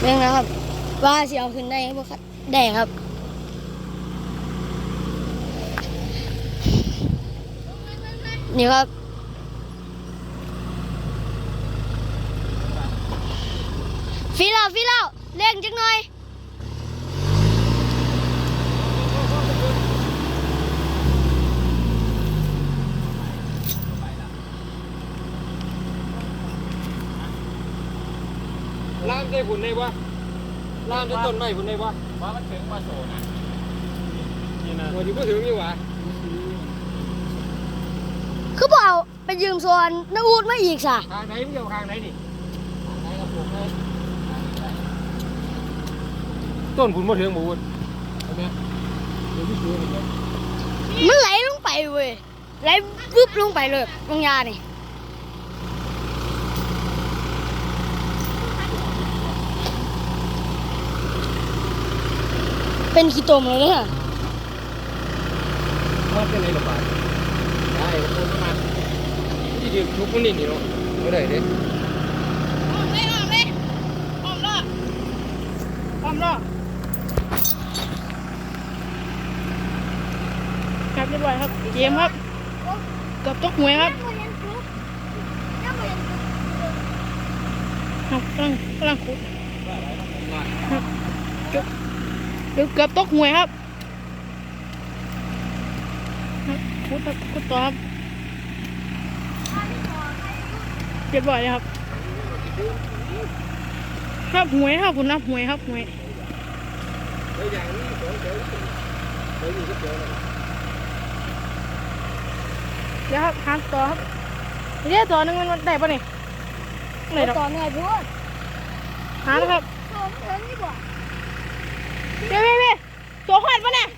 เรื่องนะครับ ว่าสิเอาขึ้นได้บ่ครับได้ครับนี่ครับฟีแล้วฟีแล้วเร่งจังหน่อย ล่ามได้ผลได้ปะล่ามได้ต้นไม้ผลได้ปะว่ามันถึงมาโซนะนี่นะวันนี้ก็ถึงอยู่หวะคือบ่เอาไปยืมส่วนน้าอูดมาอีกสะทางไหนมึงเอาทางไหนนี่ไหนกับผมเลยต้นผุนมาถึงหมูนเห็นไหมเดี๋ยวพี่ช่วยเห็นไหมมันไหลลงไปเว้ยไหลปุ๊บลงไปเลยลงยานี่ เป็นขี้ตมเลยเนี่ยว่าเป็นไรหรอปะได้ผมพูดมาที่เดียวชุกมันนี่นี่เนาะไม่ได้เด้ออมเลยออมเลยออมเลยออมเลยครับเรียบร้อยครับเกมครับเกับตกหวยครับครับกำลังกำลังขุดครับเกือบ เกือบเกือบตกหวยครับครับขุดครับขุดต่อครับเรียบร้อยเลยครับ ครับหวยครับคุณนับหวยครับหวยเดี๋ยวอย่างนี้เดี๋ยวเดี๋ยวเดี๋ยวอยู่ก็เจอแล้วเดี๋ยวครับหาต่อครับเดี๋ยวต่อหนึงมันมันได้ปะเนี่ยไหนดอกต่อหน่อยพูดหาแล้วครับต่อเถิงดีกว่า เว้ยเว้ยเว้ยตัวหอดปะเนี่ย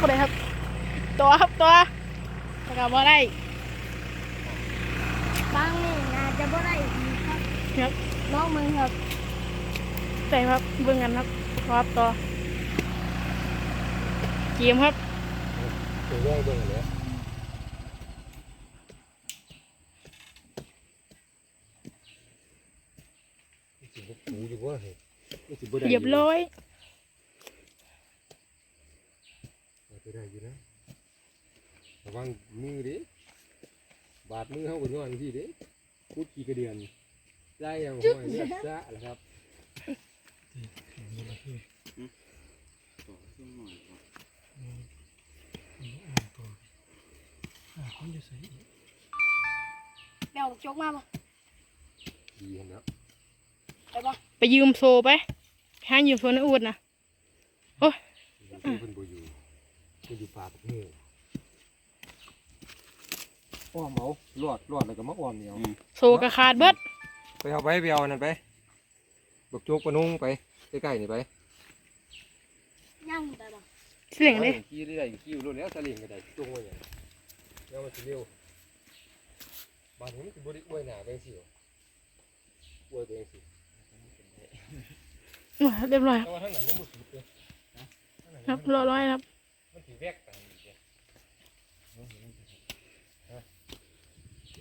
บ่ได้ครับ ตัวครับตัวแต่ก็บ่ได้บางนี่น่าจะบ่ได้อีกครับครับลองมึงครับใส่ครับเบิ่งกันครับครับตัวเกมครับถึงเรื่องเบิ่งเลยสิบหมู อยู่ว่าเฮ้ยไม่สิบบ่ได้เรียบร้อยเอาไปได้อยู่นะระวังมือดิบาดมือเขาบนย้อนที่ดิพูดกี่กระเดือนได้ยังห้อยเลือดซะแล้วครับเดี๋ยวจกมาบ่ดีเห็นแล้ว ไปบ่ไปยืมโซไปหายืมโซนอูดนะมันเป็นบ่อยู่มันอยู่ป่าตะเพงอ้อมเอารอดรอดแล้วก็มาอ้อมเหนียวโซกระขาดเบิดไปเอาไปไปเอาอันนั่นไปบักโจกปะนุ่งไปใกล้ๆนี่ไปย่างไปบ่เสียงเลยขี่ได้ขี่อยู่รถแล้วสลิงก็ได้จงไว้อย่างแล้วมันสิเร็วบานนี้มันสิบ่ได้อวยหน้าแบงสิวอวยแบงสิ เรียบร้อยแต่ว่าทางนั้นยังบ่สุดเลยครับรอร้อยครับมันสิแวกกันอีกเลย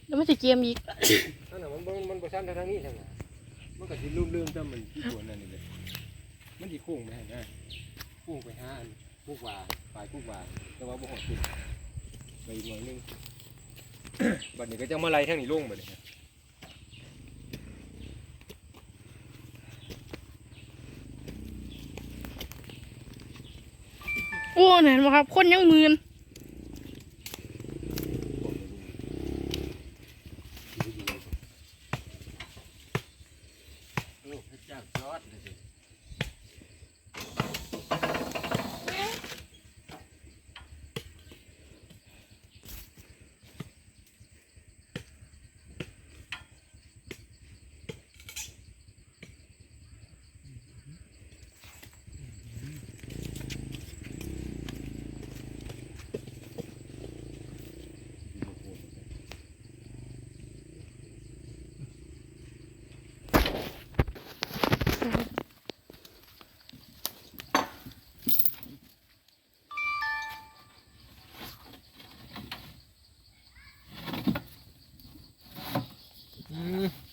แล้วมันจะเกมอีกทางนั้นมันบ่มันบ่ชันทางนี้ทางนั้นมันก็สิลืมๆแต่มันที่สวนนั่นนี่เลยมันสิโค้งไปให้นะโค้งไปห้าอันพวกว่าปลายพวกว่าแต่ว่าบ่ฮอดสุดไปอีกหน่อยนึงบัดนี้ก็จะมาไล่ทางนี้ลงบัดนี้ โอ้เห็นไหมครับ คนยังมืน อืม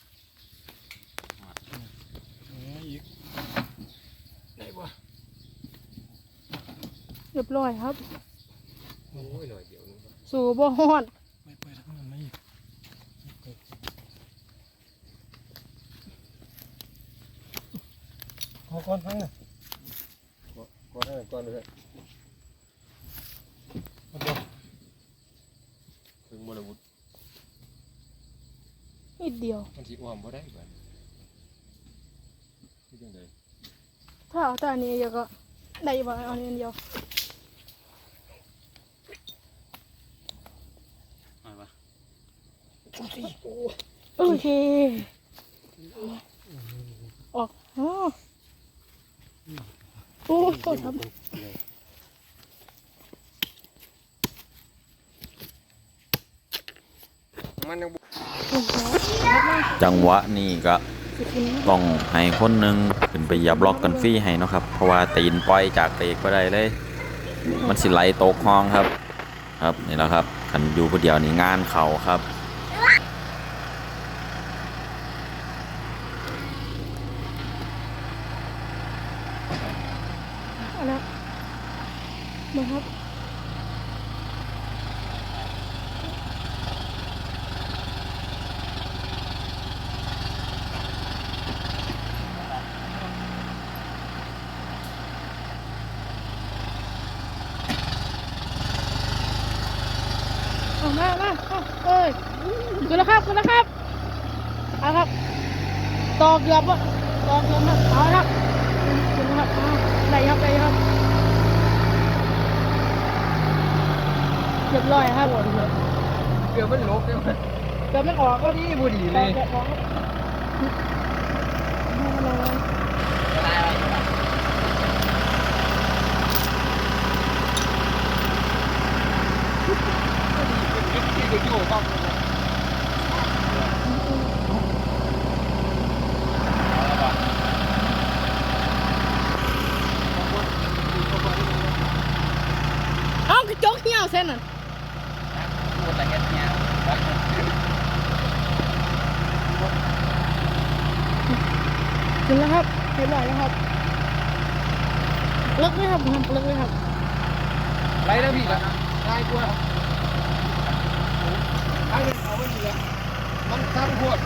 รียบร้อยครับ โอ้ยหน่อยเดียวนึงสู่บ่ฮอดไปไปทางนั้นไม่ขอก่อนทั้งน่ะก่อนก่อนเลยเอาบ่ถึงบริวุฒินิดเดียวมันสิอ้อมบ่ได้บัดคือจังไดถ้าเอาแต่อันนี้เดียวก็ได้บ่เอาอันนี้อันเดียว มาปะ โอเค ออกอ๋อโอ้โหทำมันยังจังหวะนี้ก็สิกินต้องให้คนหนึ่งขึ้นไปเหยับล็อกกันฟรีให้เนาะครับ เพราะว่าตีนปล่อยจากเตกไปได้เลย มันสิไหลตกห้องครับ ครับนี่แหละครับคันอยู่ผู้เดียวนี่งานเขาครับ นนั้นมาครับเอมามาเอ้ยขึ้นแล้วครับขึ้นแล้วครับเอาครับต่อเกือบวะต่อเกือบครับเอาครับขึ้นแล้วครับเอาได้ครับได้ครับเรีย บร้อยครับผมเกือบมันลบได้มั้ยเกือไม่ออกก็นี่บ่ดีต่เลอยเอบออกครับที่จะอยู่ต้องเอากระจกเหี่ยวเส้นน่ะ ขึ้นแล้วครับเรียบร้อยแล้วครับเลิกเลยครับผมเลิกเลยครับไรแล้วพี่ก็ได้กว่าไอ้เอาไว้ดีแล้วมันทั้งพวด